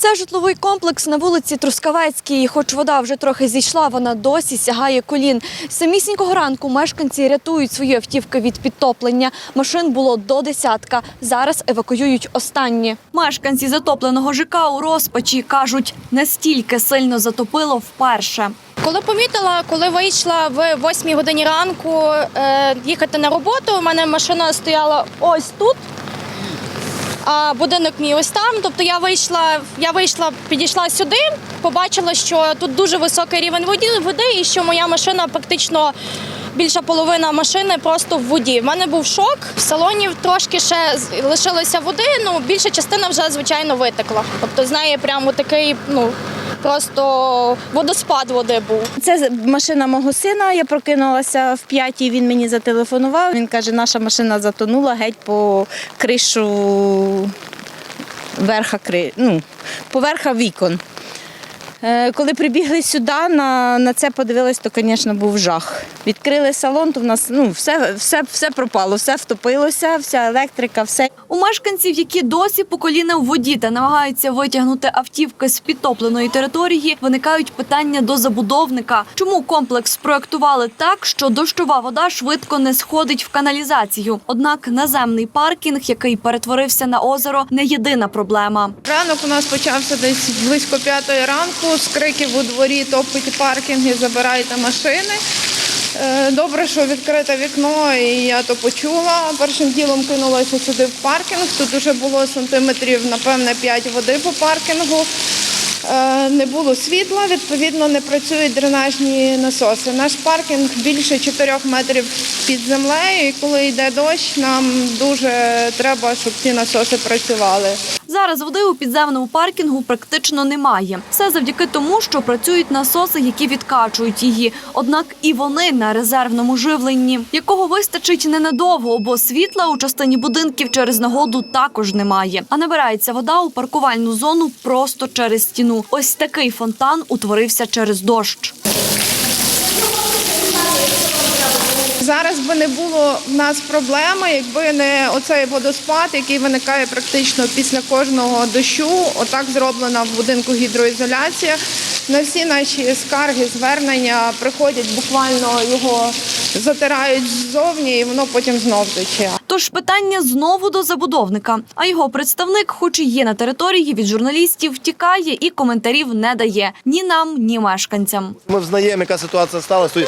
Це житловий комплекс на вулиці Трускавецькій. Хоч вода вже трохи зійшла, вона досі сягає колін. Самісінького ранку мешканці рятують свої автівки від підтоплення. Машин було до десятка. Зараз евакуюють останні. Мешканці затопленого ЖК у розпачі кажуть, настільки сильно затопило вперше. Коли помітила, коли вийшла в 8 годині ранку е, їхати на роботу, у мене машина стояла ось тут. А будинок мій ось там. Тобто я вийшла, я вийшла, підійшла сюди, побачила, що тут дуже високий рівень води, і що моя машина практично більша половина машини просто в воді. У мене був шок. В салоні трошки ще лишилося води. Ну більша частина вже звичайно витекла. Тобто з неї прямо такий, ну просто водоспад води був. Це машина мого сина. Я прокинулася в п'ятій. Він мені зателефонував. Він каже, наша машина затонула геть по кришу верха ну, поверха вікон. Е, Коли прибігли сюди, на, на це подивились, то, звісно, був жах. Відкрили салон, то в нас ну, все, все, все пропало, все втопилося, вся електрика, все. У мешканців, які досі по коліна в воді та намагаються витягнути автівки з підтопленої території, виникають питання до забудовника. Чому комплекс спроектували так, що дощова вода швидко не сходить в каналізацію? Однак наземний паркінг, який перетворився на озеро, не єдина проблема. Ранок у нас почався десь близько п'ятої ранку. З криків у дворі топить паркінги, забирайте машини. Е, Добре, що відкрите вікно, і я то почула. Першим ділом кинулася сюди в паркінг. Тут вже було сантиметрів, напевне, 5 води по паркінгу. Е, Не було світла, відповідно, не працюють дренажні насоси. Наш паркінг більше 4 метрів під землею, і коли йде дощ, нам дуже треба, щоб ці насоси працювали. Зараз води у підземному паркінгу практично немає. Все завдяки тому, що працюють насоси, які відкачують її. Однак і вони на резервному живленні, якого вистачить ненадовго, бо світла у частині будинків через нагоду також немає. А набирається вода у паркувальну зону просто через стіну. Ось такий фонтан утворився через дощ. Зараз би не було в нас проблеми, якби не оцей водоспад, який виникає практично після кожного дощу. Отак зроблена в будинку гідроізоляція. На всі наші скарги, звернення приходять буквально його затирають ззовні, і воно потім знов тече. Тож питання знову до забудовника. А його представник, хоч і є на території, від журналістів втікає і коментарів не дає ні нам, ні мешканцям. Ми взнаємо, яка ситуація сталася.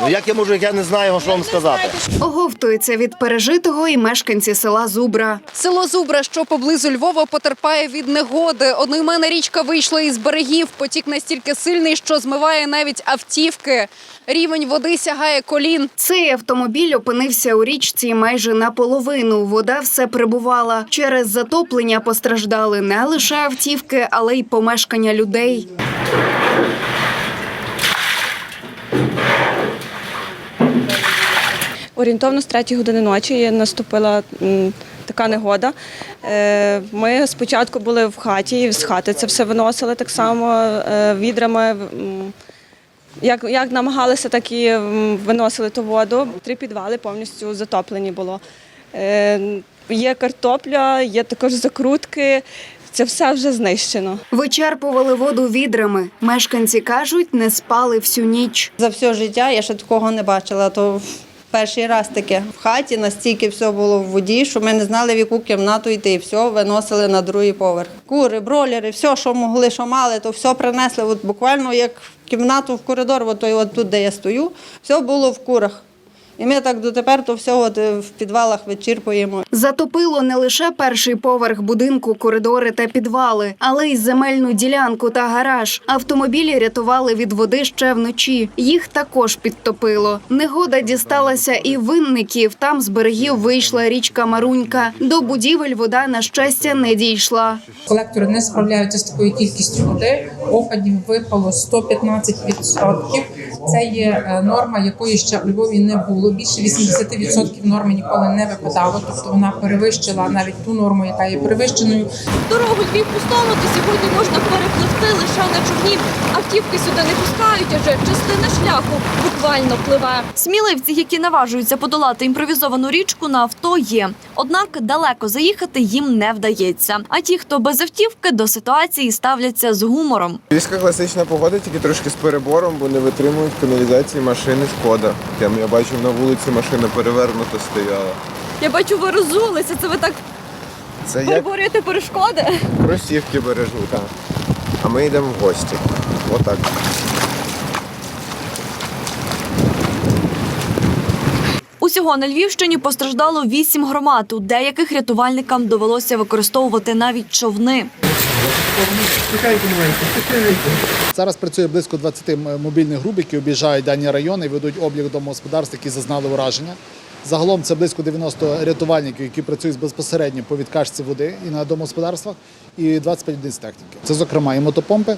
Ну як я можу, як я не знаю, що вам сказати. Оговтуються від пережитого і мешканці села Зубра. Село Зубра, що поблизу Львова, потерпає від негоди. Одноіменна річка вийшла із берегів. Потік настільки сильний, що змиває навіть автівки. Рівень води сягає колін. Цей автомобіль опинився у річці майже наполовину. Вода все прибувала. Через затоплення постраждали не лише автівки, але й помешкання людей. Орієнтовно з 3 години ночі наступила така негода. Е, Ми спочатку були в хаті, з хати це все виносили так само е, відрами. Як, як намагалися, так і виносили ту воду. Три підвали повністю затоплені було. Е, Є картопля, є також закрутки. Це все вже знищено. Вичерпували воду відрами. Мешканці кажуть, не спали всю ніч. За все життя я ще такого не бачила. То перший раз таке в хаті настільки все було в воді, що ми не знали, в яку кімнату йти. І Все виносили на другий поверх. Кури, бролери, все, що могли, що мали, то все принесли. От буквально як в кімнату в коридор, от, той, от тут, де я стою, все було в курах. І ми так дотепер то все от е, в підвалах вичерпуємо. Затопило не лише перший поверх будинку, коридори та підвали, але й земельну ділянку та гараж. Автомобілі рятували від води ще вночі. Їх також підтопило. Негода дісталася і винників. Там з берегів вийшла річка Марунька. До будівель вода на щастя не дійшла. Колектори не справляються з такою кількістю води. Опадів випало 115%. Це є е, норма, якої ще у Львові не було. Більше 80% норми ніколи не випадало. Тобто вона перевищила навіть ту норму, яка є перевищеною. Дорогу Львів пустому до сьогодні можна лише на човні. Автівки сюди не пускають, адже частина шляху буквально пливе. Сміливці, які наважуються подолати імпровізовану річку, на авто є. Однак далеко заїхати їм не вдається. А ті, хто без автівки, до ситуації ставляться з гумором. Львівська класична погода, тільки трошки з перебором, бо не витримують каналізації машини шкода. Там я бачив на вулиці машина перевернута стояла. Я бачу, ви розулися. Це ви так Це як переборюєте перешкоди. кросівки бережу, так. А ми йдемо в гості. Отак. Усього на Львівщині постраждало вісім громад. У деяких рятувальникам довелося використовувати навіть човни. Зараз працює близько 20 мобільних груп, які об'їжджають дані райони і ведуть облік домогосподарств, які зазнали ураження. Загалом це близько 90 рятувальників, які працюють безпосередньо по відкачці води і на домогосподарствах, і 25 одиниць техніки. Це, зокрема, і мотопомпи,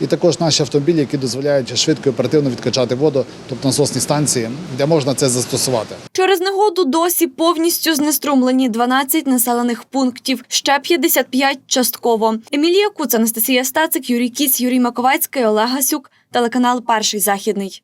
і також наші автомобілі, які дозволяють швидко і оперативно відкачати воду, тобто насосні станції, де можна це застосувати. Через негоду досі повністю знеструмлені 12 населених пунктів, ще 55 частково. Емілія Куц, Анастасія Стацик, Юрій Кіць, Юрій Маковецький, Олег Гасюк, телеканал Перший західний.